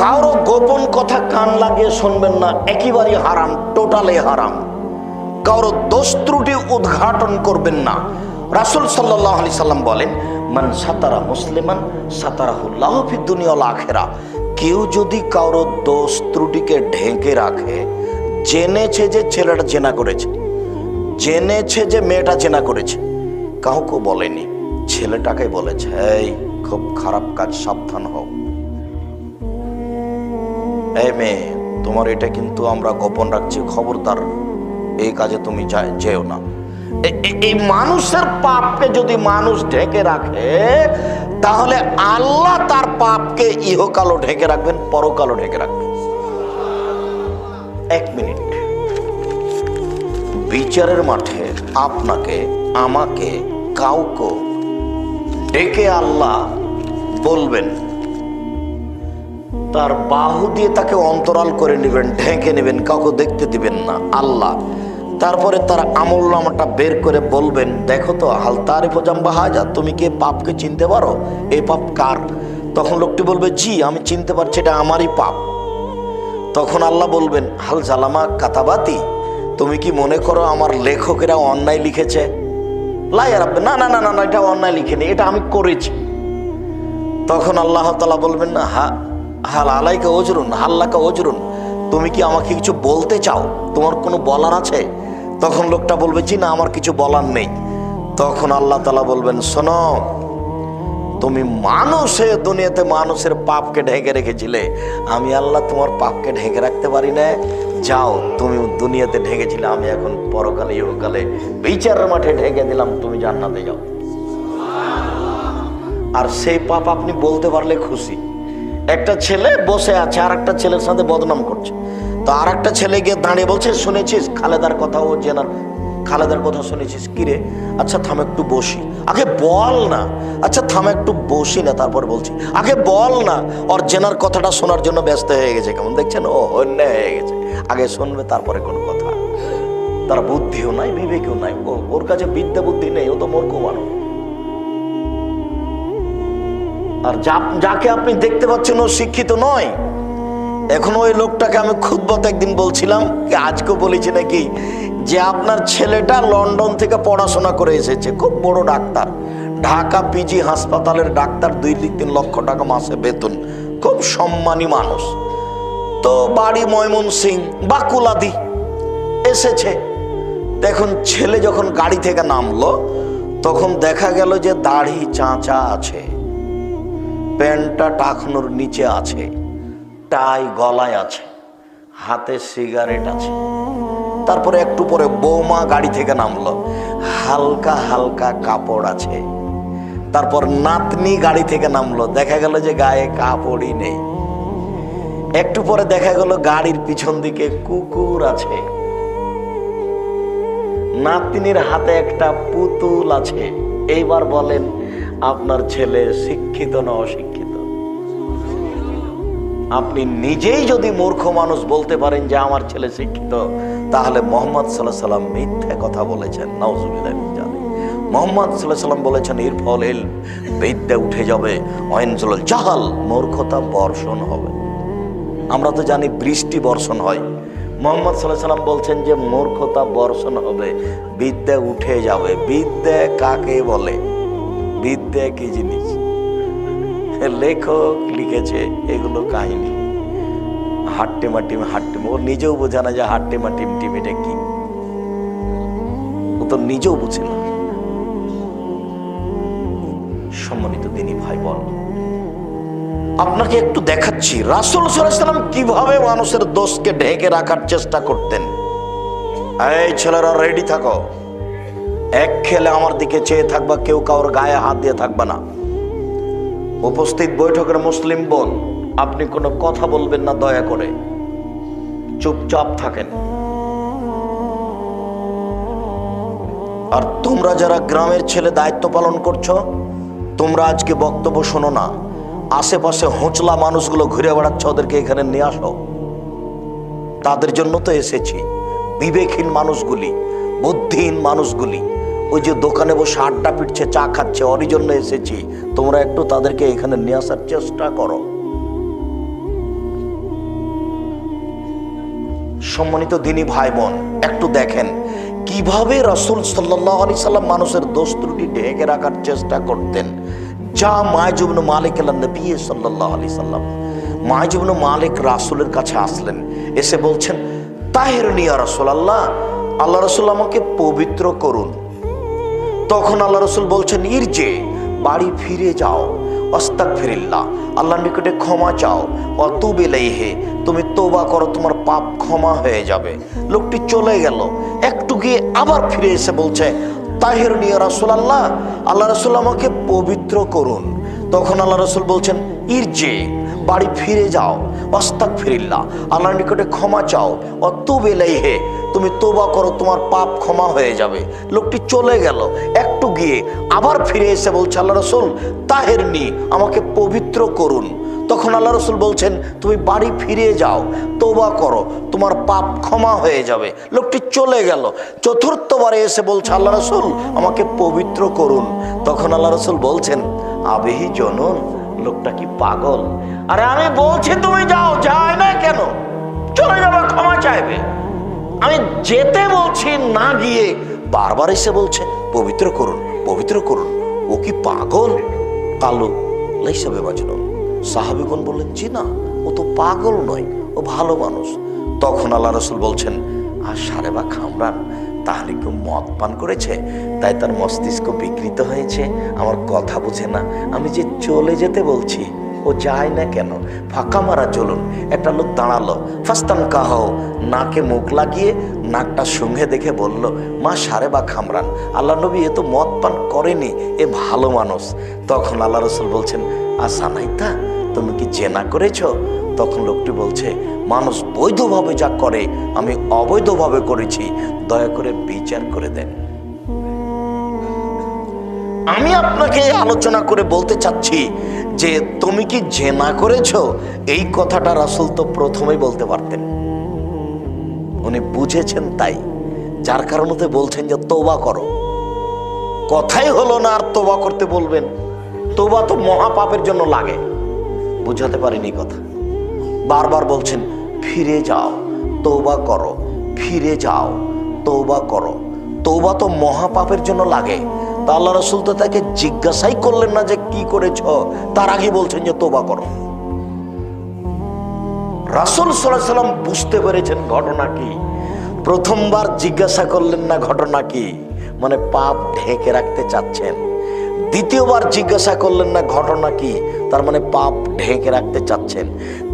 কারও গোপন কথা কান লাগিয়ে শুনবেন না একেবারেই হারাম, টোটালে হারাম। কারও দোষ ত্রুটি উদ্ঘাটন করবেন না। রাসুল সাল্লাহ আলি সাল্লাম বলেন, মান সাতারা মুসলিমান সাতারাহুল্লাহ দুনিয়াল আখেরা। কেউ যদি কারও দোষ ত্রুটিকে ঢেকে রাখে, জেনেছে যে ছেলেটা জেনা করেছে, জেনেছে যে মেয়েটা জেনা করেছে, কাউকে বলেনি। ছেলেটাকে বলেছে, এই, খুব খারাপ কাজ, সাবধান হও। এই মেয়ে, তোমার এটা কিন্তু আমরা গোপন রাখছি, খবরদার। এই কাজে তুমি যেও না। এই মানুষের পাপকে যদি মানুষ ঢেকে রাখে, তাহলে আল্লাহ তার পাপকে ইহকালও ঢেকে রাখবেন, পরকালও ঢেকে রাখবেন। এক মিনিট। বিচারের মাঠে আপনাকে, আমাকে কাউকে ডেকে আল্লাহ বলবেন তার বাহু দিয়ে তাকে অন্তরাল করে নেবেন ঢেকে নেবেন কাউকে দেখতে দিবেন না। আল্লাহ তারপরে তার আমল নামাটা বের করে বলবেন দেখো তো হাল তারিফ জাম্বা হাজা তুমি কি পাপকে চিনতে পারো? এই পাপ কার? তখন লোকটি বলবে জি আমি চিনতে পারছি এটা আমারই পাপ। তখন আল্লাহ বলবেন হাল জালামা কাতাবাতি তুমি কি মনে করো আমার লেখকেরা অন্যায় লিখেছে? লাই রাখবে না না না না, এটা অন্যায় লিখেনি এটা আমি করেছি। তখন আল্লাহ তালা বলবেন না হা হাল আলাইকা ওজরুন, হাল্লাকা ওজরুন। তুমি কি আমাকে কিছু বলতে চাও? তোমার কোনো বলার আছে? তখন লোকটা বলবে, জি না, আমার কিছু বলার নেই। তখন আল্লাহ তালা বলবেন, শোনো, তুমি মানুষে, দুনিয়াতে মানুষের পাপকে ঢেকে রেখেছিলে। আমি আল্লাহ তোমার পাপকে ঢেকে রাখতে পারি না। যাও তুমি দুনিয়াতে ঢেকেছিলে, আমি এখন পরকালে, ইহকালে বিচারের মাঠে ঢেকে দিলাম, তুমি জান্নাতে যাও। আর সেই পাপ আপনি বলতে পারলে খুশি। একটা ছেলে বসে আছে আর একটা ছেলের সাথে বদনাম করছে। তো আর একটা ছেলে গিয়ে দাঁড়িয়ে বলছে, শুনেছিস? খালেদার কথা ও জেনার, খালেদার কথা শুনেছিস? কিরে আচ্ছা থাম একটু বসি। আগে বল না। আচ্ছা থাম একটু বসি না, তারপর বলছি। আগে বল না। ওর জেনার কথাটা শোনার জন্য ব্যস্ত হয়ে গেছে কেমন? দেখছেন? ও অন্যায় হয়ে গেছে। আগে শুনবে, তারপরে কোনো কথা। তার বুদ্ধিও নাই, বিবেকও নাই। ওর কাছে বিদ্যা বুদ্ধি নেই, ও তো মূর্খ মানুষ। আর যা- যাকে আপনি দেখতে পাচ্ছেন ও শিক্ষিত নয়, এখন ওই লোকটাকে আমি খুদ্বত একদিন বলছিলাম আজকেও বলেছি নাকি যে আপনার ছেলেটা লন্ডন থেকে পড়াশোনা করে এসেছে, খুব বড় ডাক্তার। ঢাকা পিজি হাসপাতালের ডাক্তার, দুই তিন লক্ষ টাকা মাসে বেতন। খুব সম্মানী মানুষ। তো বাড়ি ময়মন সিং বা কুলাদি এসেছে। দেখুন, ছেলে যখন গাড়ি থেকে নামলো, তখন দেখা গেল যে দাড়ি চাঁচা আছে। প্যান্টটা টাকনোর নিচে আছে, টাই গলায় আছে, হাতে সিগারেট আছে। তারপরে একটু পরে বৌমা গাড়ি থেকে নামলো, হালকা হালকা কাপড় আছে। তারপর নাতনি গাড়ি থেকে নামলো, দেখা গেল যে গায়ে কাপড়ই নেই। একটু পরে দেখা গেল গাড়ির পিছন দিকে কুকুর আছে। নাতনির হাতে একটা পুতুল আছে। এইবার বলেন, আপনার ছেলে শিক্ষিত না অশিক্ষিত? আপনি নিজেই যদি মূর্খ মানুষ বলতে পারেন যে আমার ছেলে শিক্ষিত, তাহলে মোহাম্মদ সাল্লাহ সাল্লাম মিথ্যে কথা বলেছেন। নওজুবিল্লাহ জালিক। মোহাম্মদ সাল্লাহ সাল্লাম বলেছেন, এর ফল এল, বিদ্যা উঠে যাবে অয়নজল জাহাল, মূর্খতা বর্ষণ হবে। আমরা তো জানি বৃষ্টি বর্ষণ হয়। মোহাম্মদ সাল্লাহ সাল্লাম বলছেন যে, মূর্খতা বর্ষণ হবে, বিদ্যা উঠে যাবে। বিদ্যা কাকে বলে? বিদ্যা কি জিনিস? লেখক লিখেছে এগুলো কাহিনী। হাট্টেমা টিম হাট্টেম, ও নিজেও বোঝে না যে হাট্টেমা টিম টিম এটা কি। ও তো নিজেও বুঝে না। সম্মানিত দিনী ভাই বল আপনাকে একটু দেখাচ্ছি, রাসুল সাল্লাম কীভাবে মানুষের দোষকে ঢেকে রাখার চেষ্টা করতেন। এই ছেলেরা রেডি থাকো। এক খেলে আমার দিকে চেয়ে থাকবা, কেউ কাউর গায়ে হাত দিয়ে থাকবা না। উপস্থিত বৈঠকের মুসলিম বোন, আপনি কোনো কথা বলবেন না, দয়া করে। চুপচাপ থাকেন। আর তোমরা যারা গ্রামের ছেলে দায়িত্ব পালন করছ, তোমরা আজকে বক্তব্য শোনো না। আশেপাশে হোঁচলা মানুষগুলো ঘুরে বেড়াচ্ছ, ওদেরকে এখানে নিয়ে আসো। তাদের জন্য তো এসেছি। বিবেকহীন মানুষগুলি, বুদ্ধিহীন মানুষগুলি। ওই যে দোকানে বসে আড্ডা পিটছে, চা খাচ্ছে ওরই জন্য এসেছি। তোমরা একটু তাদেরকে এখানে নিয়ে আসার চেষ্টা করো। সম্মানিত দিনী ভাই বোন একটু দেখেন, কীভাবে রসুল সাল্লাহ আলি সাল্লাম মানুষের দোষ ত্রুটি ঢেকে রাখার চেষ্টা করতেন? যা মায়জুবন মালিক নবী সাল্লাহ আলি সাল্লাম। মায়জুবন মালিক রাসুলের কাছে আসলেন, এসে বলছেন তাহের নিয়া রসুল আল্লাহ আল্লাহ রসুল আমাকে পবিত্র করুন। তখন আল্লাহ রসুল বলছেন, ইরজে, বাড়ি ফিরে যাও। অস্তাক ফিরিল্লা আল্লাহর নিকটে ক্ষমা চাও। অতুবে হে তুমি তোবা করো, তোমার পাপ ক্ষমা হয়ে যাবে। লোকটি চলে গেল। একটু গিয়ে আবার ফিরে এসে বলছে, তাহের নিয়ে রাসুল আল্লাহ আল্লাহ রসুল আমাকে পবিত্র করুন। তখন আল্লাহ রসুল বলছেন, ইরজে বাড়ি ফিরে যাও অস্তাক ফিরিল্লা আল্লাহর নিকটে ক্ষমা চাও। অতুবে হে তুমি তোবা করো, তোমার পাপ ক্ষমা হয়ে যাবে। লোকটি চলে গেল। একটু গিয়ে আবার ফিরে এসে বলছে, আল্লাহ রসুল, তাহের নি, আমাকে পবিত্র করুন। তখন আল্লাহ রসুল বলছেন, তুমি বাড়ি ফিরে যাও তোবা করো, তোমার পাপ ক্ষমা হয়ে যাবে। লোকটি চলে গেল। চতুর্থবারে এসে বলছে, আল্লাহ রসুল, আমাকে পবিত্র করুন। তখন আল্লাহ রসুল বলছেন, আবেহি জনন লোকটা কি পাগল? আরে আমি বলছি তুমি যাও, যায় না কেন? চলে যাবে, ক্ষমা চাইবে। আমি যেতে বলছি, না গিয়ে বারবার এসে বলছে, পবিত্র করুন পবিত্র করুন। ও কি পাগল? কালো লাইসাবে বাজল সাহাবিগণ বললেন, জি না, ও তো পাগল নয়, ও ভালো মানুষ। তখন আল্লাহ রসুল বলছেন, আর সারে বা খামরান তাহলে কেউ মদ পান করেছে? তাই তার মস্তিষ্ক বিকৃত হয়েছে। আমার কথা বুঝে না। আমি যে চলে যেতে বলছি, ও যায় না কেন? ফাঁকা মারা চলুন। একটা লোক দাঁড়াল। ফাস্তান কাহ নাকে মুখ লাগিয়ে নাকটা সঙ্গে দেখে বলল, মা, সারে বা খামরান। আল্লাহ নবী এ তো মদ পান করেনি। এ ভালো মানুষ। তখন আল্লাহ রসুল বলছেন আশা নাই তা তুমি কি জেনা করেছ? তখন লোকটি বলছে, মানুষ বৈধভাবে যা করে, আমি অবৈধভাবে করেছি। দয়া করে বিচার করে দেন। আমি আপনাকে আলোচনা করে বলতে চাচ্ছি যে, তুমি কি জেনা করেছ? এই কথাটা রাসুল তো প্রথমেই বলতে পারতেন। উনি বুঝেছেন তাই। যার কারণে বলছেন যে, তোবা করো। কথাই হলো না আর তোবা করতে বলবেন। তোবা তো মহাপাপের জন্য লাগে। বুঝাতে পারিনি কথা। বারবার বলছেন, ফিরে যাও তৌবা করো, ফিরে যাও তৌবা করো। তৌবা তো মহাপাপের জন্য লাগে। তা আল্লাহ রসুল তো তাকে জিজ্ঞাসাই করলেন না যে কি করেছ, তার আগে বলছেন যে তোবা করো। রাসুল সাল্লাম বুঝতে পেরেছেন ঘটনা কি। প্রথমবার জিজ্ঞাসা করলেন না ঘটনা কি। মানে পাপ ঢেকে রাখতে চাচ্ছেন। দ্বিতীয়বার জিজ্ঞাসা করলেন না, ঘটনা কি? তার মানে পাপ ঢেকে রাখতে চাচ্ছেন।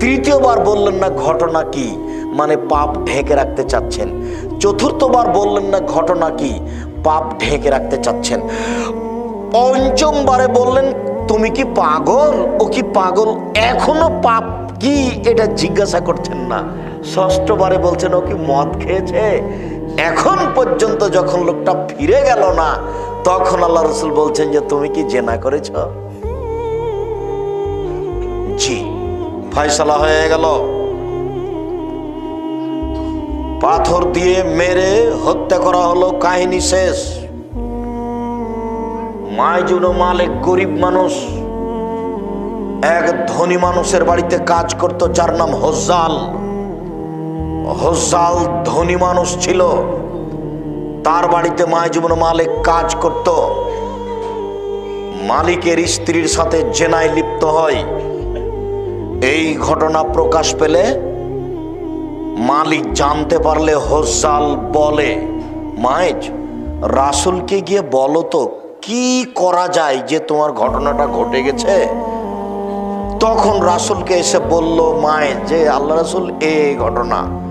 তৃতীয়বার বললেন না, ঘটনা কি? মানে পাপ ঢেকে রাখতে চাচ্ছেন। চতুর্থবার বললেন না, ঘটনা কি? পাপ ঢেকে রাখতে চাচ্ছেন। পঞ্চমবারে বললেন, তুমি কি পাগল? ও কি পাগল? এখনও পাপ কি? এটা জিজ্ঞাসা করছেন না। ষষ্ঠবারে বলছেন, ও কি মদ খেয়েছে? এখন পর্যন্ত যখন লোকটা ফিরে গেল না তখন আল্লাহ রসুল বলছেন যে, তুমি কি জেনা করেছ? জি, ফয়সালা হয়ে গেল। পাথর দিয়ে মেরে হত্যা করা হলো, কাহিনী শেষ। মাইজুন মালিক গরিব মানুষ, এক ধনী মানুষের বাড়িতে কাজ করত, যার নাম হজ্জাল। হজ্জাল ধনী মানুষ ছিল। তার বাড়িতে মাইজুবন মালিক কাজ করত। মালিকের স্ত্রীর সাথে জেনায় লিপ্ত হয়। এই ঘটনা প্রকাশ পেলে মালিক জানতে পারলে হজ্জাল বলে মাইজ রাসুলকে গিয়ে বলো তো, কি করা যায় যে তোমার ঘটনাটা ঘটে গেছে? তখন রাসুলকে এসে বলল মায় যে আল্লাহ রাসুল এই ঘটনা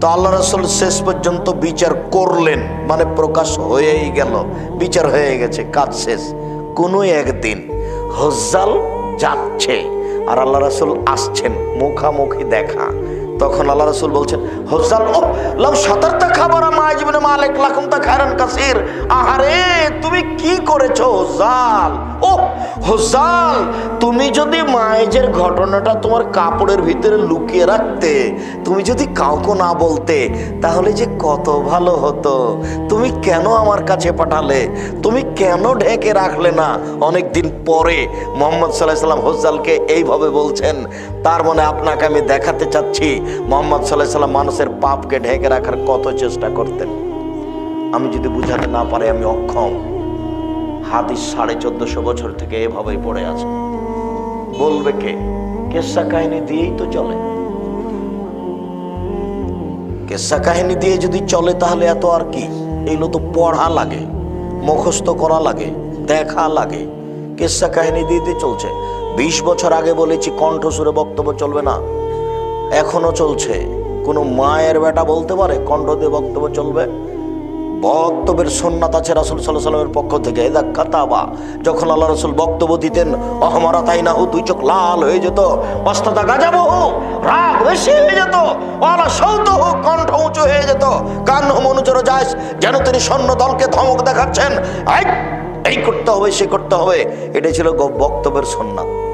তো আল্লাহ রাসুল শেষ পর্যন্ত বিচার করলেন। মানে প্রকাশ হয়েই গেল। বিচার হয়ে গেছে, কাজ শেষ। কোনো একদিন হজ্জাল যাচ্ছে আর আল্লাহ রাসুল আসছেন মুখামুখি দেখা। তখন আল্লাহ রাসুল বলছেন, হজ্জাল ও লাম সতর্ক খাবার মায় জীবনে মালিক লাকুম তা খায়রান কাসির। আহারে, তুমি কি করেছ, হজ্জাল? ও হজ্জাল, তুমি যদি মায়েজের ঘটনাটা তোমার কাপড়ের ভিতরে লুকিয়ে রাখতে, তুমি যদি কাউকে না বলতে, তাহলে যে কত ভালো হতো। তুমি কেন আমার কাছে পাঠালে? তুমি কেন ঢেকে রাখলে না? অনেক দিন পরে মোহাম্মদ সাল্লাহ সাল্লাম হজ্জালকে এইভাবে বলছেন, তার মানে আপনাকে আমি দেখাতে চাচ্ছি মোহাম্মদ সাল্লাহ সাল্লাম মানুষের পাপকে ঢেকে রাখার কত চেষ্টা করতেন। আমি যদি বুঝাতে না পারি, আমি অক্ষম। হাদিস সাড়ে চোদ্দশো বছর থেকে এভাবেই পড়ে আছে। বলবে কে? কেসা কাহিনী দিয়েই তো চলে। কেসা কাহিনী দিয়ে যদি চলে, তাহলে এত আর কি? এগুলো তো পড়া লাগে, মুখস্থ করা লাগে, দেখা লাগে। কেসা কাহিনী দিয়ে চলছে। বিশ বছর আগে বলেছি কণ্ঠসুরে বক্তব্য চলবে না। এখনও চলছে। কোনো মায়ের বেটা বলতে পারে কণ্ঠ দিয়ে বক্তব্য চলবে? বক্তব্যের সন্ন্যাত আছে রাসুল সাল্লাহ সাল্লামের পক্ষ থেকে। এদা কাতাবা যখন আল্লাহ রসুল বক্তব্য দিতেন অহমারা তাই না হু দুই চোখ লাল হয়ে যেত অস্তাদা গাজাবো হোক রাগ বেশি হয়ে যেত অলা সৌত হোক কণ্ঠ উঁচু হয়ে যেত কান মনুচর যায় যেন তিনি সৈন্য দলকে ধমক দেখাচ্ছেন। এই, করতে হবে সে করতে হবে। এটাই ছিল বক্তব্যের সন্ন্যাত আহ,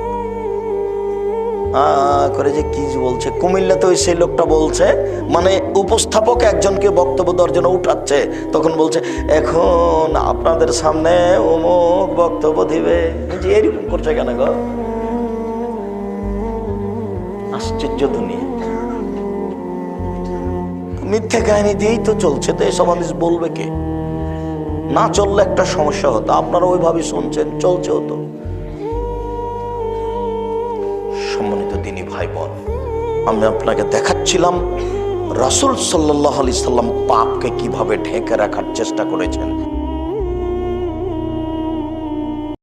করে যে কি বলছে। কুমিল্লাতে ওই সেই লোকটা বলছে মানে উপস্থাপক একজনকে বক্তব্য দেওয়ার জন্য উঠাচ্ছে, তখন বলছে, এখন আপনাদের সামনে অমুক বক্তব্য দিবে। যে এরকম করছে কেন গো? আশ্চর্য দুনিয়া। মিথ্যে কাহিনী দিয়েই তো চলছে, তো এসব হাদিস বলবে কে? না চললে একটা সমস্যা হতো, আপনারা ওইভাবে শুনছেন, চলছেও তো। সম্মানিত দিনী ভাই বোন আমি আপনাকে দেখাচ্ছিলাম রাসুল সাল্লাহ আলি সাল্লাম পাপকে কীভাবে ঢেকে রাখার চেষ্টা করেছেন।